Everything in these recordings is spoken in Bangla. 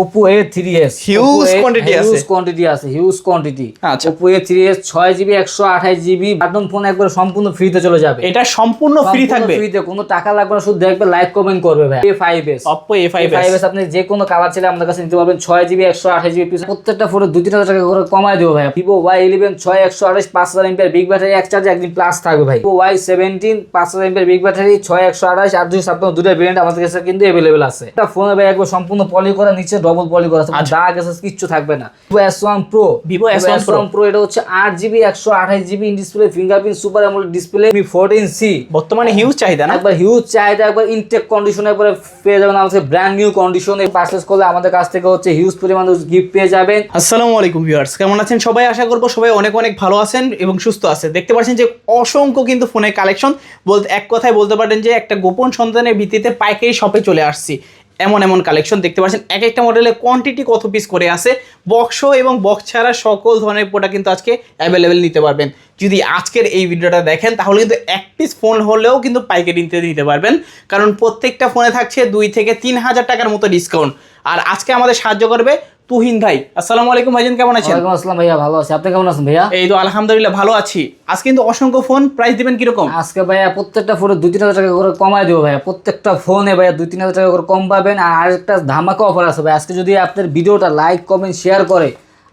Oppo A three S huge quantity আছে। হিউজ কোয়ান্টিটি আছে huge quantity Oppo A three S ছয় জিবি একশো আঠাশ জিবি বাটন ফোন একবার সম্পূর্ণ ফ্রিতে চলে যাবে। এটা সম্পূর্ণ ফ্রি থাকবে। ফ্রিতে কোনো টাকা লাগবে না শুধু দেখবে লাইক কমেন্ট করবে ভাই। A five S Oppo A five five S আপনি যে কোনো কালার ছেলে আমাদের কাছে নিতে পারবেন। ছয় জিবি একশো আঠাশ জিবি পিস। প্রত্যেকটা ফোনে দু তিন হাজার টাকা করে কমায় দেবো ভাই। ভিভো ওয়াই ইলেভেন ছয় একশো আঠাশ পাঁচ হাজার এমপিআর বিগ ব্যাটারি এক চার্জ একদিন প্লাস থাকবে ভাই। ভিভো ওয়াই সেভেন্টিন পাঁচ হাজার এমপিআর বিগ ব্যাটারি ছয় একশো আঠাশ আর দুশো ছাপ্পান্ন দুটো ব্র্যান্ড আমাদের কাছে কিন্তু অ্যাভেলেবেল আছে। এটা ফোনে ভাই একবার সম্পূর্ণ পলি করা নিচে ডবল পলি করা আছে দাগ আছে কিচ্ছু থাকবে না। Vivo S1 Pro Vivo S1 Pro। Pro এটা হচ্ছে 8 GB 128 GB in display fingerprint super AMOLED display 14C বর্তমানে হিউজ চাহিদা না? একবার হিউজ চাহিদা একবার ইনটেক কন্ডিশনে একবার পেয়ে যাবেন আমাদের ব্র্যান্ড নিউ কন্ডিশনে পারচেস করলে আমাদের কাছ থেকে হচ্ছে হিউজ পরিমাণে গিফট পেয়ে যাবেন। আসসালামু আলাইকুম ভিউয়ার্স কেমন আছেন? সবাই আশা করব সবাই অনেক অনেক ভালো আছেন এবং সুস্থ আছে। দেখতে পাচ্ছেন যে অসংখ্য কিন্তু ফোনের কালেকশন বলতে এক কথায় বলতে পারেন যে একটা গোপন সন্তানের ভিত্তিতে পাইকারি শপে চলে আসছি। এমন এমন কালেকশন দেখতে পাচ্ছেন। এক একটা মডেলের কোয়ান্টিটি কত পিস করে আছে বক্স এবং বক্স ছাড়া সকল ধরনের প্রোডাক্ট কিন্তু আজকে অ্যাভেলেবেল নিতে পারবেন। যদি আজকের এই ভিডিওটা দেখেন, তাহলে কিন্তু এক পিস ফোন হলেও কিন্তু পাইকারি নিতে দিতে পারবেন। কারণ প্রত্যেকটা ফোনে থাকছে দুই থেকে তিন হাজার টাকার মতো ডিসকাউন্ট আর আজকে আমাদের সাহায্য করবে তুহিন ভাই। আসসালামু আলাইকুম ভাইজান কেমন আছেন? ওয়ালাইকুম আসসালাম ভাইয়া ভালো আছি। আপনি কেমন আছেন ভাইয়া? এই তো আলহামদুলিল্লাহ ভালো আছি। আজকে কিন্তু অসংখ্য ফোন প্রাইস দিবেন কীরকম? আজকে ভাইয়া প্রত্যেকটা ফোনে দুই তিন হাজার টাকা করে কমায় দেবো ভাইয়া। প্রত্যেকটা ফোনে ভাইয়া দুই তিন হাজার টাকা করে কম পাবেন। আর আরেকটা ধামাকা অফার আছে ভাই আজকে যদি আপনার ভিডিওটা লাইক কমেন্ট শেয়ার করে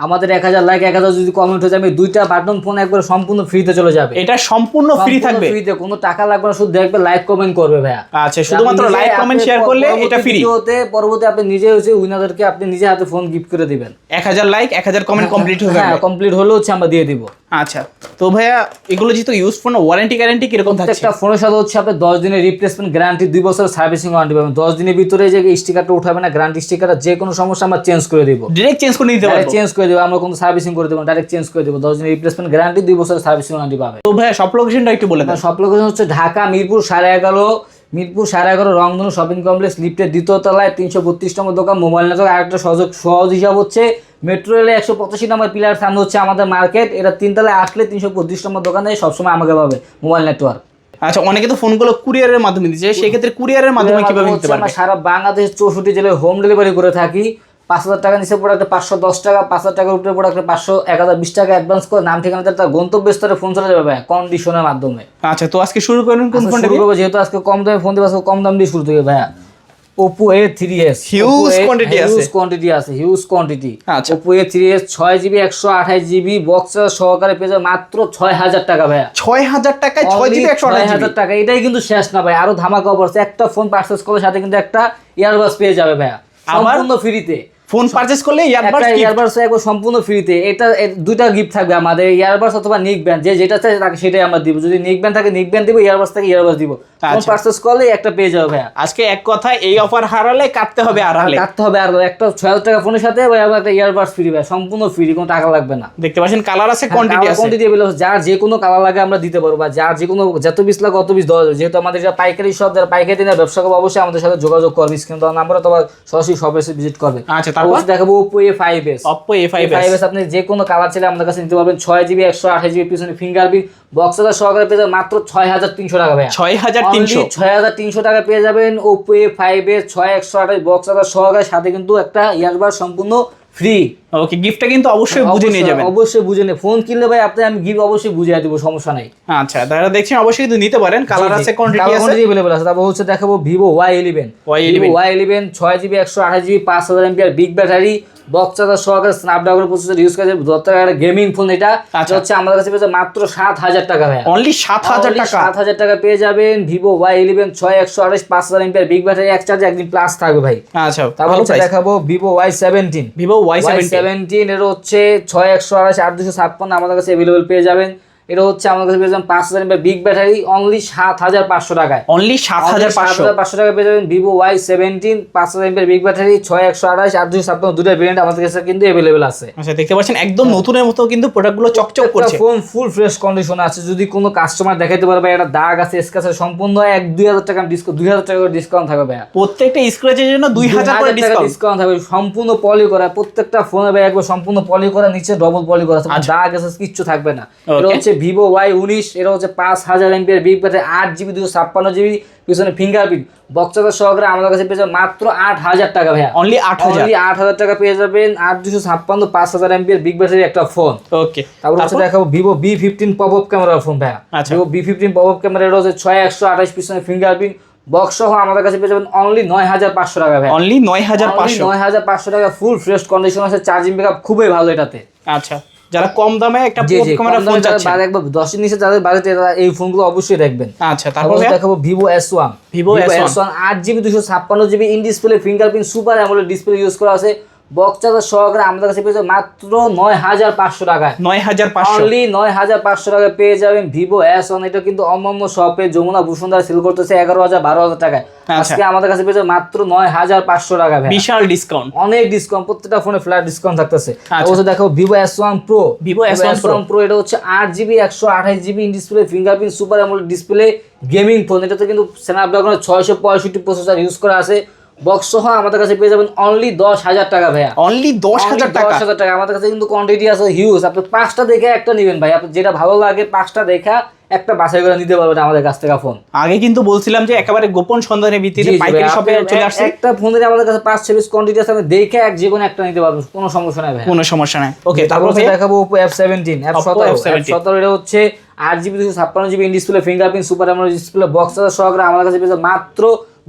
আমাদের এক হাজার লাইক এক হাজার যদি কমেন্ট হয়ে যাবে দুইটা বাটন ফোন একবার সম্পূর্ণ ফ্রিতে চলে যাবে। এটা সম্পূর্ণ ফ্রি থাকবে? ফ্রিতে কোনো টাকা লাগবে না শুধু দেখবে লাইক কমেন্ট করবে ভাইয়া। আচ্ছা শুধুমাত্র লাইক কমেন্ট শেয়ার করলে এটা ফ্রি হতে পরবর্তী আপনি নিজে হচ্ছে উইনারদেরকে আপনি নিজে হাতে ফোন গিফট করে দিবেন। এক হাজার লাইক এক হাজার কমেন্ট কমপ্লিট হয়ে হ্যাঁ যাবে। কমপ্লিট হলে হচ্ছে আমরা দিয়ে দিব। আচ্ছা তো ভাইয়া এগুলো যেহেতু ইউজ ফোন ওয়ারেন্টি গ্যারান্টি কীরকম থাকছে? প্রত্যেকটা ফোনের সাথে হচ্ছে আপনি দশ দিনের রিপ্লেসমেন্ট গ্যারান্টি দুই বছরের সার্ভিসিং ওয়ারেন্টি পাবেন। দশ দিনের ভিতরে যে স্টিকারটা উঠাবে না গ্যারান্টি স্টিকারটা যে কোনো সমস্যা আমরা চেঞ্জ করে দিব। ডিরেক্ট চেঞ্জ করে নিতে পারব। চেঞ্জ করে দেবো আমরা কোনো সার্ভিসিং করে দেবো ডাইরেক্ট চেঞ্জ করে দেবো। দশ দিনের রিপ্লেসমেন্ট গ্যারান্টি দুই বছরের সার্ভিসিং ওয়ারেন্টি পাবে তো ভাইয়া সব লোকেশনটা একটু বলে দেন। সব লোকেশন হচ্ছে ঢাকা মিরপুর সাড়ে এগারো মিরপুর সাড়ে এগারো রংধনু শপিং কমপ্লেক্স লিফটের দ্বিতীয় তলায় তিনশো বত্রিশ নম্বর দোকান মোবাইল নেটওয়ার্ক আরেকটা সহজ সহজ হিসাব হচ্ছে মেট্রো রেলে একশো পঁচাশি নম্বর পিলার সামনে হচ্ছে আমাদের মার্কেট। এটা তিনতলায় আসলে তিনশো বত্রিশ নম্বর দোকানে সবসময় আমাকে পাবে মোবাইল নেটওয়ার্ক। আচ্ছা অনেকে তো ফোনগুলো কুরিয়ারের মাধ্যমে দিচ্ছে। সেক্ষেত্রে কুরিয়ারের মাধ্যমে কীভাবে নিতে পারবে? সারা বাংলাদেশ চৌষট্টি জেলায় হোম ডেলিভারি করে থাকি। পাঁচ হাজার টাকা নিচে প্রোডাক্টে পাঁচশো দশ টাকা পাঁচ হাজার টাকার উপরে প্রোডাক্টে পাঁচশো এক হাজার বিশ টাকা অ্যাডভান্স করে। নাম ঠিকানা দিয়ে তার গন্তব্য স্তরে ফোন চলে যাবে কন্ডিশনের মাধ্যমে। আচ্ছা তো আজকে শুরু করুন কোন আজকে ফোনটা যেহেতু আজকে কম দামে ফোন দেবে আজকে কম দাম দিয়ে শুরু থেকে ভাইয়া। Oppo A three S quantity আছে। হিউজ কোয়ান্টিটি আছে হিউজ কোয়ান্টিটি আচ্ছা। ওপো এ থ্রি এস ছয় জিবি একশো আঠাশ জিবি বক্স সহকারে পেয়ে যাবে মাত্র ছয় হাজার টাকা ভাইয়া। ছয় হাজার টাকায় ছয় জিবি একশো আঠাশ হাজার টাকা। এটাই কিন্তু শেষ না ভাই। আরও ধামাকা অফার একটা ফোন করলে সাথে কিন্তু একটা ইয়ারবাস পেয়ে যাবে ভাইয়া। সম্পূর্ণ ফ্রিতে ফোন পারচেস করলে ইয়ারবাডস ইয়ারবাস একবার সম্পূর্ণ ফ্রিতে এটা দুইটা গিফট থাকবে আমাদের। ইয়ারবাস অথবা নিক ব্যান্ড যে যেটা চাই তাকে সেটাই আমরা দিব। যদি নিক ব্যান্ড থাকে নিক ব্যান্ড দিব ইয়ারবাস থাকে ইয়ারবাস দিব। আচ্ছা। করলে একটা পেয়ে যাবে ভাইয়া। আজকে এক কথায় এই অফার হারালে কাটতে হবে আর হারালে কাটতে হবে আর একটা ছয় হাজার টাকা ফোনের সাথে ভাই একটা ইয়ারবাস ফ্রি ভাই সম্পূর্ণ ফ্রি কোনো টাকা লাগবে না। দেখতে পাচ্ছেন কালার আছে কোয়ান্টিটি আছে। কোয়ান্টিটি যার যে কোনো কালার লাগে আমরা দিতে পারব বা যার যে কোনো যত পিস লাগে অত পিস দেওয়া যাবে। যেহেতু আমাদের এটা পাইকারি শপ যারা পাইকারি নিয়ে ব্যবসা করবে অবশ্যই আমাদের সাথে যোগাযোগ করবে। স্ক্রিন দেওয়া নাম্বার অথবা সরাসরি শপে এসে ভিজিট করবে। আচ্ছা তারপর? দেখাবো Oppo A five S A five S আপনি যে কোনো কালার চাইলে আমাদের কাছে নিতে পারবেন। ছয় জিবি একশো আঠাশ জিবি পিছনে বক্স হাজার সহকারে পেয়ে যাবেন মাত্র ছয় হাজার তিনশো টাকা ভাইয়া। ছয় হাজার তিনশো? ছয় হাজার তিনশো টাকা পেয়ে যাবেন ওপো এ ফাইভ এস ছয় একশো আঠাশ বক্স হাজার সহকারে সাথে কিন্তু একটা ইয়ারবার সম্পূর্ণ ফ্রি ওকে গিফটটা কিন্তু অবশ্যই বুঝে নিয়ে যাবেন। অবশ্যই বুঝে নে ফোন কিনলে ভাই আপনি আমি গিফট অবশ্যই বুঝিয়ে দেবো সমস্যা নাই। আচ্ছা যারা দেখছেন অবশ্যই কিন্তু নিতে পারেন। কালার আছে কোয়ান্টিটি আছে। অ্যাভেলেবল আছে। তারপর হচ্ছে দেখাবো Vivo Y eleven Y11 Y eleven ছয় জিবি একশো আঠাশ জিবি পাঁচ হাজার MPR big battery box charger সহকারে স্ন্যাপড্রাগন প্রসেসর ইউজ করে দশ টাকা একটা গেমিং ফোন এটা। আচ্ছা। হচ্ছে আমাদের কাছে পেয়েছে মাত্র সাত হাজার টাকা ভাই অনলি সাত হাজার টাকা? সাত হাজার টাকা পেয়ে যাবেন ভিভো ওয়াই ইলেভেন ছয় একশো আঠাশ পাঁচ হাজার এমপিআর বিগ ব্যাটারি এক চার্জে একদিন প্লাস থাকবে ভাই। আচ্ছা তারপর হচ্ছে দেখাবো Vivo Y seventeen Vivo Y Y seventy seventeen এর হচ্ছে ছয় একশো আঠাশ আট দুশো ছাপ্পান্ন আমাদের কাছে অ্যাভেলেবল পেয়ে যাবেন। এটা হচ্ছে আমাদের কাছে পেয়ে যাবেন পাঁচ হাজার বিগ ব্যাটারি অনলি সাত হাজার পাঁচশো টাকায়। অনলি সাত হাজার পাঁচশো? পাঁচশো টাকা পেয়ে যাবেন ভিভো ওয়াই সেভেন্টিন পাঁচ হাজার এমপের বিগ ব্যাটারি ছয় একশো আঠাশ আট দুশো ছাপ্পান্ন দুটো ভেরিয়েন্ট আমাদের কাছে কিন্তু অ্যাভেলেবেল আছে। আচ্ছা দেখতে পাচ্ছেন একদম নতুনের মতো কিন্তু প্রোডাক্টগুলো চকচক করছে। ফোন ফুল ফ্রেশ কন্ডিশন আছে যদি কোনো কাস্টমার দেখাইতে পারবে একটা দাগ আছে স্ক্যাচ আছে সম্পূর্ণ এক দুই হাজার টাকা ডিসকাউন্ট দুই হাজার টাকা ডিসকাউন্ট থাকবে ভাইয়া। প্রত্যেকটা স্ক্র্যাচের জন্য দুই হাজার টাকা ডিসকাউন্ট ডিসকাউন্ট থাকবে সম্পূর্ণ পলি করা প্রত্যেকটা ফোনে ভাই একবার সম্পূর্ণ পলি করা নিচে ডবল পলি করা আছে আচ্ছা। দাগ আছে কিচ্ছু থাকবে না। এটা হচ্ছে ভিভো ওয়াই উনিশ এটা হচ্ছে পাঁচ হাজার এমপির বিগ ব্যাটারি আট জিবি দুশো ছাপ্পান্ন জিবি পিছনে ফিঙ্গারপ্রিন্ট বক্সাদার সহকারে আমাদের কাছে পেয়ে যাবেন মাত্র আট হাজার টাকা ভাইয়া। অনলি আট হাজার? আট হাজার টাকা পেয়ে যাবেন আট দুশো ছাপ্পান্ন পাঁচ হাজার এমপির বিগ ব্যাটারি একটা ফোন ওকে তারপর হচ্ছে দেখাবো Vivo B fifteen pop up ক্যামেরার ফোন ভাইয়া। Vivo B fifteen pop up camera এটা হচ্ছে ছয় একশো আঠাশ পিছনে ফিঙ্গারপ্রিন্ট বক্স সহ আমাদের কাছে পেয়ে যাবেন অনলি নয় হাজার পাঁচশো টাকা ভাই অনলি নয় হাজার পাঁচশো? নয় হাজার পাঁচশো টাকা ফুল ফ্রেশ কন্ডিশন আছে চার্জিং ব্যাকআপ খুবই ভালো এটাতে। আচ্ছা। যারা কম দামে একটা পপ ক্যামেরা ফোন চাচ্ছে। বাজেট একবার দশের নিচে যাদের বাজেট এই ফোনগুলো অবশ্যই দেখবেন। আচ্ছা তারপর? দেখাবো Vivo S one Vivo S1 S one আট জিবি দুশো ছাপ্পান্ন GB in display fingerprint super AMOLED display use করা আছে। সহকারে আমাদের কাছে পেয়ে যাবেন মাত্র নয় হাজার পাঁচশো টাকায়। নয় হাজার পাঁচশো। অনলি নয় হাজার পাঁচশো টাকা পেয়ে যাবেন ভিভো এস ওয়ান এটা কিন্তু অন্যান্য শপে যমুনা বসুন্ধরা সেল করতেছে এগারো হাজার বারো হাজার টাকায়। আচ্ছা। আজকে আমাদের কাছে পেয়ে যাবেন মাত্র নয় হাজার পাঁচশো টাকা বিশাল ডিসকাউন্ট অনেক ডিসকাউন্ট প্রত্যেকটা ফোনে ফ্ল্যাট ডিসকাউন্ট থাকতেছে। আচ্ছা। অবশ্য দেখো Vivo S one pro Vivo S1 Pro। Pro এটা হচ্ছে আট জিবি একশো আঠাশ GB display fingerprint super AMOLED display gaming phone এটাতে কিন্তু স্ন্যাপড্রাগনের ছয়শো পঁয়ষট্টি প্রসেসর ইউজ করা আছে। বক্স সহ আমাদের কাছে পেয়ে যাবেন অনলি দশ হাজার টাকা ভাইয়া। অনলি দশ হাজার টাকা দশ হাজার টাকা? আমাদের কাছে কিন্তু কোয়ান্টিটি আছে হিউজ আপনি পাঁচটা দেখে একটা নেবেন ভাই। আপনি যেটা ভালো লাগে পাঁচটা দেখা একটা বাছাই করে নিতে পারবেন আমাদের কাছ থেকে ফোন আগে কিন্তু বলছিলাম যে একেবারে গোপন সন্ধানের ভিত্তিতে পাইকারি শপে চলে আসছে। একটা ফোনের আমাদের কাছে পাঁচ কোয়ান্টিটি আছে আপনি দেখে এক যে কোনো একটা নিতে পারবেন। কোনো সমস্যা নাই ভাই কোনো সমস্যা নাই। ওকে তারপর? দেখাবো Oppo সতেরো F17 এফ সতেরো এটা হচ্ছে আট জিবি দুশো ছাপ্পান্ন GB in display fingerprint super AMOLED display box সহকারে আমাদের কাছে পেয়ে যাবেন মাত্র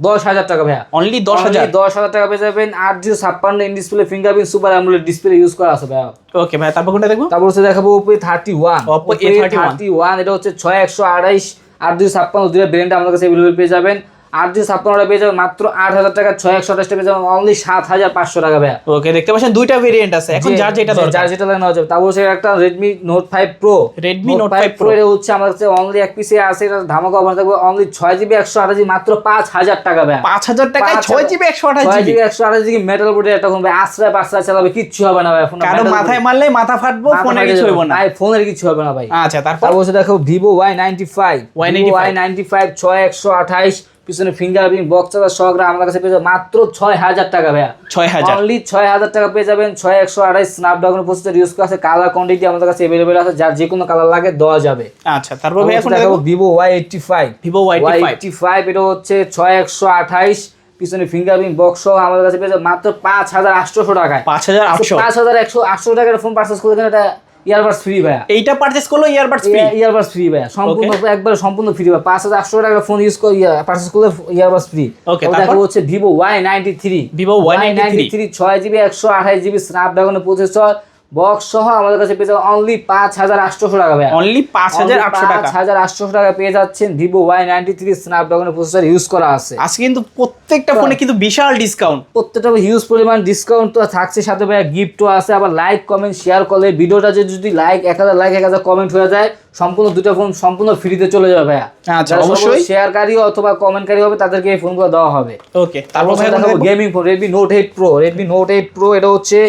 দশ হাজার টাকা ভাইয়া। অনলি দশ হাজার? দশ হাজার টাকা পেয়ে যাবেন। আট জিরো ছাপ্পান্ন in display fingerprint super AMOLED display use করা আছে ভাইয়া। ওকে ভাই তারপর কোনটা দেখব? তারপর হচ্ছে দেখাবো ওপো থার্টি ওয়ান ওপো A31 থার্টি ওয়ান এটা হচ্ছে ছয় একশো আড়াইশ। আট দুই ছাপ্পান্ন দুটো ব্র্যান্ড আমাদের কাছে অ্যাভেলেবল পেয়ে যাবেন। আট দুই ছাপ্পান্নটা পেয়ে যাবেন মাত্র আট হাজার টাকা ছয় একশো আঠাশটা পেয়ে যাবেন অনলি সাত হাজার পাঁচশো টাকা ভাইয়া। ওকে দেখতে পাচ্ছেন দুইটা ভেরিয়েন্ট আছে। এখন যার যেটা দরকার যার যেটা নেওয়া যাবে। তারপর হচ্ছে একটা Redmi Note five pro Redmi Note 5 Pro। এটা হচ্ছে আমার কাছে অনলি এক পিসে আছে এটা ধামাকা অফার থাকবে অনলি ছয় জিবি একশো আঠাশ মাত্র পাঁচ হাজার টাকা ভাইয়া। পাঁচ হাজার টাকায় ছয় জিবি একশো আঠাশ জিবি একশো আঠাশ জিবি মেটাল বোর্ডের একটা ফোন ভাই আশ্রয় পাঁচরা চালাবে কিচ্ছু হবে না ভাই ফোন কারও মাথায় মারলে মাথা ফাটবো ফোনে কিছু হইব না। ভাই ফোনের কিছু হবে না ভাই। আচ্ছা তারপর? তারপর দেখো Vivo Y ninety five Y95 Y ninety five ছয় একশো আঠাইশ পিছনে ফিঙ্গারপ্রিন্ট বক্স চার্জার সহকারে আমাদের কাছে পেয়ে যাবে। মাত্র ছয় হাজার টাকা ভাইয়া। ছয় হাজার। অনলি ছয় হাজার টাকা পেয়ে যাবেন। ছয় একশো আঠাইশ স্ন্যাপড্রাগন প্রসেসর ইউজ করা আছে। কালার কোয়ান্টিটি আমাদের কাছে অ্যাভেলেবেল আছে। যার যে কোনো কালার লাগে দেওয়া যাবে। আচ্ছা তারপর ভাই এখন দেখাবো Vivo Y eighty five Vivo Y eighty five এটা হচ্ছে ছয় একশো আঠাইশ পিছনে ফিঙ্গারপ্রিন্ট বক্স সহ আমাদের কাছে পেয়ে যাবে। মাত্র পাঁচ হাজার আটশোশো টাকায়। পাঁচ হাজার আটশো। পাঁচ হাজার একশো আটশো টাকার ফোন পার্চেস করে একটা ইয়ারবাডস ফ্রি ভাইয়া। এইটা পারচেস করল ইয়ারবাডস ফ্রি ইয়ারবাডস ফ্রি ভাইয়া। সম্পূর্ণ একবারে সম্পূর্ণ ফ্রি ভাই পাঁচ হাজার আটশো টাকা ফোন ইউজ করে পারচেজ করলে ইয়ারবাডস ফ্রি ওকে তারপর? হচ্ছে Vivo Y ninety three Vivo Y ninety three ছয় জিবি একশো আঠাশ জিবি স্ন্যাপড্রাগনের প্রসেসর বক্স সহ আমাদের কাছে পেয়ে যাবেন অনলি পাঁচ হাজার আটশোশো টাকা ভাইয়া। অনলি পাঁচ হাজার আটশো টাকা। পাঁচ হাজার আটশো টাকা পেয়ে যাচ্ছেন ভিভো ওয়াই নাইনটি থ্রি স্ন্যাপড্রাগনের প্রসেসর ইউজ করা আছে। আজকে কিন্তু প্রত্যেকটা ফোনে কিন্তু বিশাল ডিসকাউন্ট প্রত্যেকটা হিউজ পরিমাণ ডিসকাউন্ট তো থাকছে সাথে ভাইয়া গিফটও আছে। আবার লাইক কমেন্ট শেয়ার করলে ভিডিওটা যে যদি লাইক এক হাজার লাইক এক হাজার কমেন্ট হয়ে যায় সম্পূর্ণ দুটো ফোন সম্পূর্ণ ফ্রিতে চলে যাবে ভাইয়া। আচ্ছা, অবশ্যই। শেয়ারকারী অথবা কমেন্টকারী হবে তাদেরকে এই ফোনগুলো দেওয়া হবে। ওকে তারপর ভাই? Gaming phone Redmi Note eight pro Redmi Note eight pro এটা হচ্ছে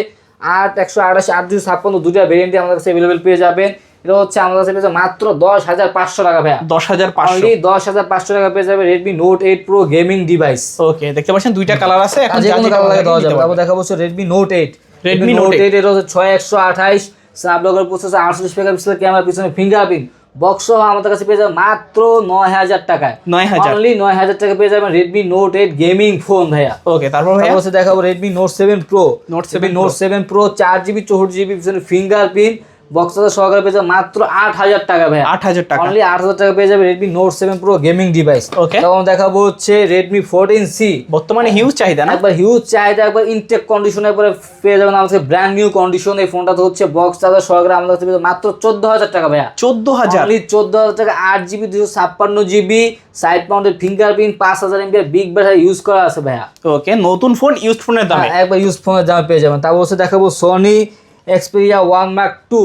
আট একশো আঠাশ আট দুশো ছাপ্পান্ন দুটা ভেরিয়েন্টে আমাদের কাছে অ্যাভেলেবেল পেয়ে যাবেন। এটা হচ্ছে আমাদের কাছে মাত্র দশ হাজার পাঁচশো টাকা ভাই দশ হাজার পাঁচশো। দশ হাজার পাঁচশো টাকা পেয়ে যাবে Redmi Note eight pro gaming device okay দেখতে পাচ্ছেন দুইটা কালার আছে এখন যে কোনো কালার লাগে লাগে দেওয়া যাবে। তারপর দেখা বলছে Redmi Note eight Redmi Note eight এটা হচ্ছে ছয় একশো আঠাইশ স্ন্যাপড্রাগন প্রসেসর আটচল্লিশ মেগাপিক্সেল ক্যামেরা পিছনে ফিঙ্গারপ্রিন্ট বক্স আমাদের কাছে পেয়ে যাবে মাত্র নয় হাজার টাকায়। নয় হাজার। অনলি নয় হাজার টাকা পেয়ে যাবেন Redmi Note eight gaming phone ভাইয়া। ওকে তারপর ভাইয়া? হচ্ছে দেখাবো Redmi Note seven pro Note seven Note seven pro চার জিবি চৌষট্টি জিবি ফিঙ্গার ফিঙ্গারপ্রিন্ট বক্সার সহকারে পেয়ে যাবে মাত্র আট হাজার টাকা ভাইয়া। আট হাজার টাকা। অনলি আট হাজার টাকা পেয়ে যাবে Redmi Note seven pro gaming device Okay. তখন দেখাবো হচ্ছে রেডমি ফোরটিন সি বর্তমানে হিউজ চাহিদা না? একবার হিউজ চাহিদা একবার ইনটেক কন্ডিশনে পরে পেয়ে যাবেন আমাদের ব্র্যান্ড নিউ কন্ডিশন এই ফোনটা তো হচ্ছে বক্স চার্জার সহকারে আমাদের কাছে মাত্র চোদ্দ হাজার টাকা ভাইয়া। চোদ্দ হাজার? অনলি চোদ্দ হাজার টাকা আট জিবি দুশো ছাপ্পান্ন জিবি সাইড মাউন্টেড ফিঙ্গারপ্রিন্ট পাঁচ হাজার এমবিআর বিগ ব্যাটারি ইউজ করা আছে ভাইয়া। ওকে নতুন ফোন ইউজ ফোনের দামে। একবার ইউজ ফোনের দামে পেয়ে যাবেন। তারপর হচ্ছে দেখাবো Sony Xperia one Mark two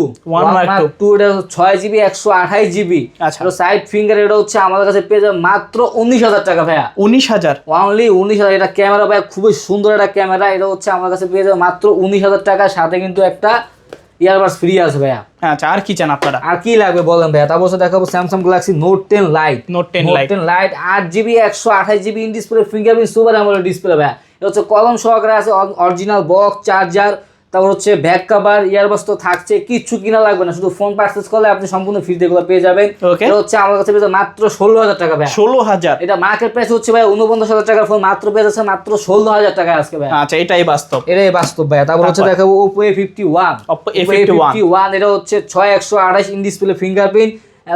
Mark two। Two এটা ছয় জিবি একশো আঠাইশ জিবি আচ্ছা। সাইড ফিঙ্গার এটা হচ্ছে আমাদের কাছে পেয়ে যাবে মাত্র উনিশ হাজার টাকা ভাইয়া। উনিশ হাজার? অনলি উনিশ হাজার। এটা ক্যামেরা ভাইয়া খুবই সুন্দর একটা ক্যামেরা এটা হচ্ছে আমার কাছে পেয়ে যাবে মাত্র উনিশ হাজার টাকার সাথে কিন্তু একটা ইয়ারবাডস ফ্রি আছে ভাইয়া। আচ্ছা আর কি চান আপনারা? আর কি লাগবে বলেন ভাইয়া? তারপর দেখাবো Samsung Galaxy Note ten lite Note ten lite ten lite আট জিবি একশো আঠাশ GB in display fingerprint super AMOLED display ভাইয়া। এটা হচ্ছে কলম সহকারে আছে অরিজিনাল বক্স চার্জার তারপর হচ্ছে ব্যাক কাভার ইয়ারবাস তো থাকছে কিচ্ছু কিনা লাগবে না। শুধু ফোন পার্চেস করলে আপনি সম্পূর্ণ ফ্রিতে এগুলো পেয়ে যাবেন. এটা হচ্ছে আমার কাছে মাত্র ষোলো হাজার টাকা ভাই ষোলো হাজার। এটা মার্কেট প্রাইস হচ্ছে ভাই উনপঞ্চাশ হাজার টাকার ফোন মাত্র পেয়ে যাচ্ছে মাত্র ষোলো হাজার টাকা আজকে ভাই আচ্ছা এটাই বাস্তব। এটাই বাস্তব ভাই তারপর হচ্ছে? দেখাবো Oppo A fifty one Oppo A51 one এটা হচ্ছে ছয় একশো আঠাশ in display fingerprint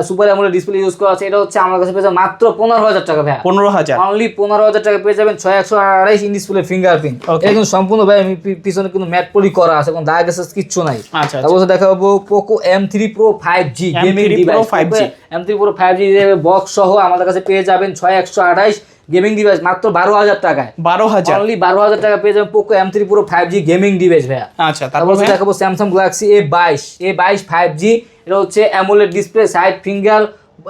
super AMOLED display use করা আছে। এটা হচ্ছে আমার কাছে পেয়ে যাবেন মাত্র পনেরো হাজার টাকা ভাই পনেরো হাজার? অনলি পনেরো হাজার টাকা পেয়ে যাবেন ছয় একশো আড়াইশ ইন ডিসপ্লে ফিঙ্গারপ্রিন্ট এখন এটা কিন্তু সম্পূর্ণ ভাই পিছনে কিন্তু ম্যাট পলি করা আছে এবং দাগ এসে কিচ্ছু নাই। আচ্ছা, তারপর দেখা দেখাবো Poco M three pro five G M3 gaming device 5G M three pro five G box সহ আমাদের কাছে পেয়ে যাবেন ছয় একশো আঠাইশ গেমিং ডিভাইস মাত্র বারো হাজার টাকায়। বারো হাজার। অনলি বারো হাজার টাকা পেয়ে যাবেন Poco M three pro five G gaming device ভাইয়া। আচ্ছা তারপর দেখাবো স্যামসাং গ্যালাক্সি এ বাইশ এ বাইশ ফাইভ জি এটা হচ্ছে অ্যামোলেড ডিসপ্লে সাইড ফিঙ্গার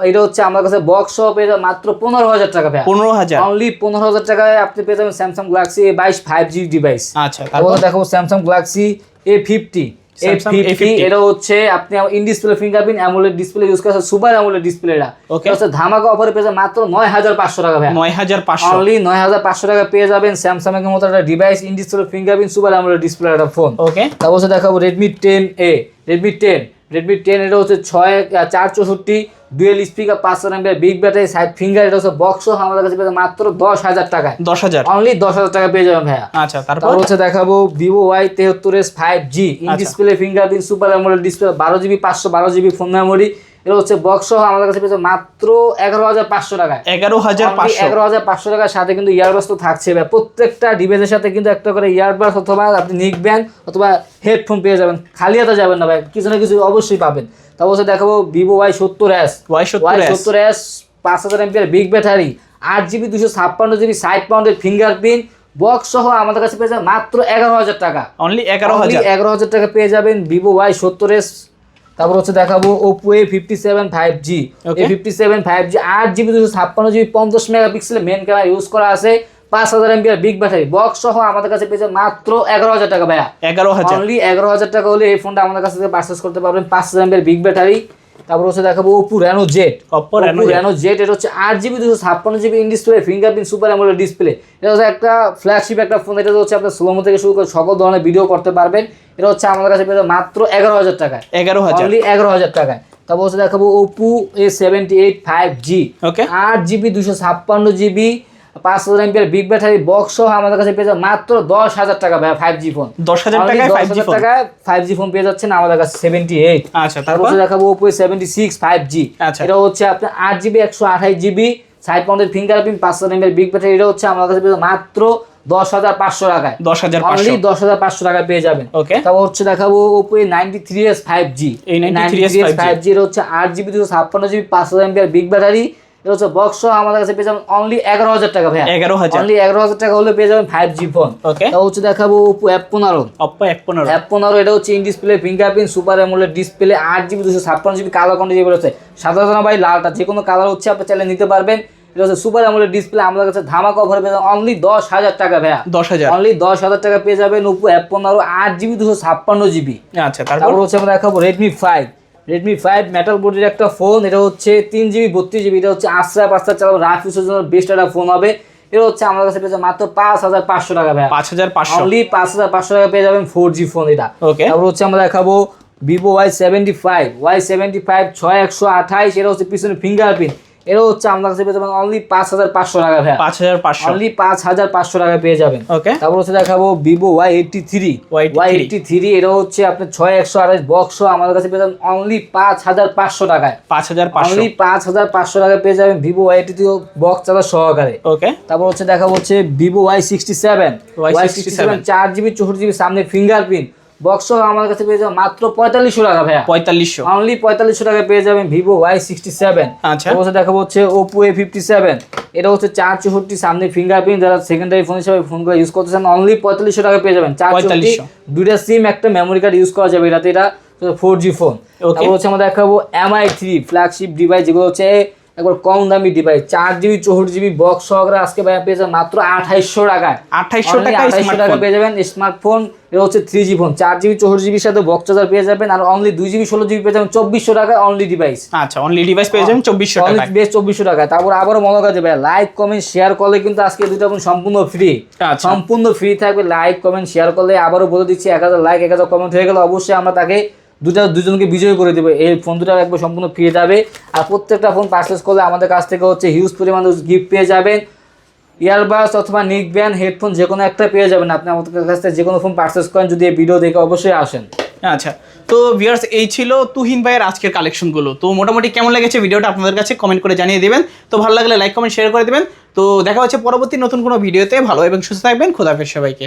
এটা হচ্ছে আমার কাছে বক্স সহ পেয়ে যাবেন মাত্র পনেরো হাজার টাকা ভাইয়া। পনেরো হাজার। অনলি পনেরো হাজার টাকায় আপনি পেয়ে যাবেন স্যামসাং গ্যালাক্সি এ বাইশ ফাইভ জি ডিভাইস আচ্ছা তারপর? তারপর দেখাবো Samsung Galaxy A fifty A Samsung fifty A50 এটা হচ্ছে আপনি in display fingerprint AMOLED display use করেছেন সুপার অ্যামোলেড ডিসপ্লেটা ওকে হচ্ছে ধামাকা অফারে পেয়ে যাবেন মাত্র নয় হাজার পাঁচশো টাকা ভাই নয় হাজার পাঁচশো। অনলি নয় হাজার পাঁচশো টাকা পেয়ে যাবেন স্যামসাং এর মতো একটা device in display fingerprint super AMOLED display একটা ফোন ওকে তারপর দেখাবো Redmi ten A Redmi ten Redmi ten এটা হচ্ছে ছয় চার চৌষট্টি ডুয়েল স্পিকার পাঁচশো MBR big battery side finger এটা হচ্ছে বক্স আমাদের কাছে পেয়ে মাত্র দশ হাজার টাকায়। দশ হাজার? অনলি দশ হাজার টাকা পেয়ে যাবেন ভাইয়া। আচ্ছা তারপর? হচ্ছে দেখাবো Vivo Y তেহত্তর S five G in display display fingerprint super AMOLED display বারো জিবি পাঁচশো বারো জিবি ফোন মেমোরি এটা হচ্ছে বক্স সহ আমাদের কাছে পেয়েছে মাত্র এগারো হাজার পাঁচশো টাকায়। এগারো হাজার এগারো হাজার পাঁচশো টাকার সাথে কিন্তু ইয়ারবাস তো থাকছে প্রত্যেকটা ডিভাইসের সাথে কিন্তু একটা করে ইয়ারবাস অথবা আপনি নিক ব্যান্ড অথবা হেডফোন পেয়ে যাবেন। খালি হাতে যাবেন না ভাই কিছু না কিছু অবশ্যই পাবেন। তারপর হচ্ছে দেখাবো ভিভো ওয়াই সত্তর এস ওয়াই সত্তর এস পাঁচ হাজার এমপিআর বিগ ব্যাটারি আট জিবি দুশো ছাপ্পান্ন জিবি সাইড পাউন্ডের ফিঙ্গারপ্রিন্ট বক্স সহ আমাদের কাছে পেয়ে যাবেন মাত্র এগারো হাজার টাকা। অনলি এগারো হাজার। এগারো হাজার টাকা পেয়ে যাবেন ভিভো ওয়াই সত্তর এস তারপর হচ্ছে দেখাবো Oppo A fifty seven five G. A fifty seven five G আট জিবি দুশো ছাপ্পান্ন জিবি পঞ্চাশ মেগাপিক্সেল মেন ক্যামেরা ইউজ করা আছে। পাঁচ হাজার এমপিআর বিগ ব্যাটারি বক্স সহ আমাদের কাছে পেয়েছে মাত্র এগারো হাজার টাকা ভাইয়া। এগারো হাজার। অনলি এগারো হাজার টাকা হলে এই ফোনটা আমাদের কাছ থেকে পারচেস করতে পারবেন। পাঁচ হাজার এমপিআর বিগ ব্যাটারি তারপর হচ্ছে দেখাবো Oppo Reno Oppo Reno Reno Z এটা হচ্ছে আট জিবি দুশো ছাপ্পান্ন GB in display fingerprint super AMOLED display এটা হচ্ছে একটা ফ্ল্যাগশিপ একটা ফোন এটা হচ্ছে আপনার স্লোমো থেকে শুরু করে সকল ধরনের ভিডিও করতে পারবেন। এটা হচ্ছে আমাদের কাছে পেয়ে মাত্র এগারো হাজার টাকায়। এগারো হাজার। অনলি এগারো হাজার টাকায়। তারপর হচ্ছে দেখাবো Oppo A seventy eight five G okay আট জিবি দুশো ছাপ্পান্ন জিবি পাঁচ হাজার এমপিআর বিগ ব্যাটারি বক্স সহ আমাদের কাছে পেয়ে যাবে মাত্র দশ হাজার টাকা ভাই ফাইভ জি ফোন দশ হাজার টাকায় জি ফোন টাকায় ফাইভ জি ফোন পেয়ে যাচ্ছেন আমাদের কাছে সেভেন্টি এইট আচ্ছা তারপর? দেখাবো Oppo seventy six five G আচ্ছা। এটা হচ্ছে আপনার আট জিবি একশো আঠাশ জিবি সাইড পাউন্ডের ফিঙ্গারপ্রিন্ট পাঁচ হাজার এমপিআর বিগ ব্যাটারি এটা হচ্ছে আমাদের কাছে পেয়ে মাত্র দশ হাজার পাঁচশো টাকায়। দশ হাজার অনলি পাঁচশো দশ হাজার পাঁচশো টাকায় পেয়ে যাবেন। ওকে তারপর হচ্ছে দেখাবো Oppo ninety three S five G এই 93S 5G ফাইভ জি এটা হচ্ছে আট জিবি দুশো ছাপ্পান্ন জিবি পাঁচ হাজার এমপিআর বিগ ব্যাটারি এটা হচ্ছে বক্স আমাদের কাছে পেয়ে যাবেন অনলি এগারো হাজার টাকা ভাই এগারো হাজার। অনলি এগারো হাজার টাকা হলে পেয়ে যাবেন ফাইভ জি ফোন ওকে তা হচ্ছে দেখাবো ওপো অ্যাপ পনেরো। অপ্পো এক পনেরো। অ্যাপ পনেরো এটা হচ্ছে in display fingerprint super AMOLED display আট জিবি দুশো ছাপ্পান্ন জিবি কালার কন্টে যেগুলো হচ্ছে সাধারণত ভাই লালটা যে কোনো কালার হচ্ছে আপনি চাইলে নিতে পারবেন। এটা হচ্ছে সুপার অ্যামোলেড ডিসপ্লে আমাদের কাছে ধামাকা অফারে পেয়ে যাবেন অনলি দশ হাজার টাকা ভাইয়া। দশ হাজার। অনলি দশ হাজার টাকা পেয়ে যাবেন ওপো অ্যাপ পনেরো আট জিবি দুশো ছাপ্পান্ন জিবি আচ্ছা তারপর? হচ্ছে আমরা দেখাবো Redmi five Redmi five metal বোর্ডের একটা ফোন এটা হচ্ছে তিন জিবি বত্রিশ জিবি এটা হচ্ছে আশ্রয় পাঁচটা চালাবো রাফ ইউসের জন্য বেস্ট একটা ফোন হবে। এটা হচ্ছে আমার কাছে পেয়েছে মাত্র পাঁচ হাজার পাঁচশো টাকা ভাই পাঁচ হাজার পাঁচশো। অনলি পাঁচ হাজার পাঁচশো টাকা পেয়ে যাবেন ফোর জি ফোন এটা। ওকে তারপর হচ্ছে আমরা দেখাবো Vivo Y seventy five Y seventy five ছয় একশো আঠাইশ এটা হচ্ছে পিছনে ফিঙ্গারপ্রিন্ট এটা হচ্ছে আমাদের কাছে পেয়ে যাবেন অনলি পাঁচ হাজার পাঁচশো টাকা ভাই পাঁচ হাজার পাঁচশো। অনলি পাঁচ হাজার পাঁচশো টাকা পেয়ে যাবেন। ওকে। তারপর হচ্ছে দেখাবো Vivo Y eighty three Y83 Y eighty three এটা হচ্ছে আপনার ছয় একশো আঠাশ বক্স আমাদের কাছে পেয়ে যাবেন অনলি পাঁচ হাজার পাঁচশো টাকায়। পাঁচ হাজার পাঁচশো। অনলি পাঁচ হাজার পাঁচশো টাকায় পেয়ে যাবেন Vivo Y eighty three box charger সহকারে। ওকে। তারপর হচ্ছে দেখাবো হচ্ছে Vivo Y sixty seven Y sixty seven চার জিবি চৌষট্টি জিবি সামনে ফিঙ্গারপ্রিন্ট বক্স আমার কাছে পেয়ে যাবেন মাত্র পঁয়তাল্লিশশো টাকা ভাইয়া। পঁয়তাল্লিশশো। অনলি পঁয়তাল্লিশশো টাকা পেয়ে যাবেন ভিভো ওয়াই সিক্সটি সেভেন আচ্ছা। অবশ্যই দেখা হচ্ছে ওপো এ ফিফটি সেভেন এটা হচ্ছে চার চৌষট্টি সামনে ফিঙ্গারপ্রিন্ট যারা সেকেন্ডারি ফোন হিসেবে ফোন করে ইউজ করতেছেন অনলি পঁয়তাল্লিশশো টাকা পেয়ে যাবেন। চার চৌষট্টি 4500 দুইটা সিম একটা মেমোরি কার্ড ইউজ করা যাবে এটাতে এটা ফোর জি ফোন. তারপর হচ্ছে আমরা দেখাবো এমআই থ্রি ফ্ল্যাগশিপ ডিভাইস যেগুলো হচ্ছে একবার কম দামি ডিভাইস চার জিবি চৌষট্টি জিবি বক্স সহকারে আজকে ভাইয়া পেয়ে যাবেন মাত্র আঠাইশশো টাকায়। 2800 টাকায় আঠাইশশো টাকা পেয়ে যাবেন স্মার্টফোন এটা হচ্ছে থ্রি জি ফোন চার জিবি চৌষট্টি জিবির সাথে বক্স চার্জার পেয়ে যাবেন আর অনলি দুই জিবি ষোলো জিবি পেয়ে যাবেন চব্বিশশো টাকায় অনলি ডিভাইস আচ্ছা অনলি ডিভাইস পেয়ে যাবেন চব্বিশশো টাকায়। বেশ চব্বিশশো টাকা তারপর আবারও মনে কাজে ভাই লাইক কমেন্ট শেয়ার করলে কিন্তু আজকে দুটো ফোন সম্পূর্ণ ফ্রি আচ্ছা। সম্পূর্ণ ফ্রি থাকবে লাইক কমেন্ট শেয়ার করলে আবারও বলে দিচ্ছি এক হাজার লাইক এক হাজার কমেন্ট হয়ে গেলে অবশ্যই আমরা তাকে দুটা দুজনকে বিজয় করে দেবে। এই ফোন একবার সম্পূর্ণ ফ্রি যাবে। আর প্রত্যেকটা ফোন পারচেস করলে আমাদের কাছ থেকে হচ্ছে হিউজ পরিমাণ গিফট পেয়ে যাবেন। ইয়ারবাস অথবা নিক ব্যান্ড হেডফোন যে কোনো একটা পেয়ে যাবেন। আপনি আমাদের কাছ থেকে যে কোনো ফোন পারচেস করেন, যদি এই ভিডিও দেখে অবশ্যই আসেন। আচ্ছা তো ভিউয়ার্স এই ছিল তুহিন ভাইয়ের আজকের কালেকশনগুলো তো মোটামুটি কেমন লেগেছে ভিডিওটা আপনাদের কাছে কমেন্ট করে জানিয়ে দেবেন। তো ভালো লাগলে লাইক কমেন্ট শেয়ার করে দেবেন। তো দেখা হচ্ছে পরবর্তী নতুন কোনো ভিডিওতে ভালো এবং সুস্থ থাকবেন। খোদাফের সবাইকে।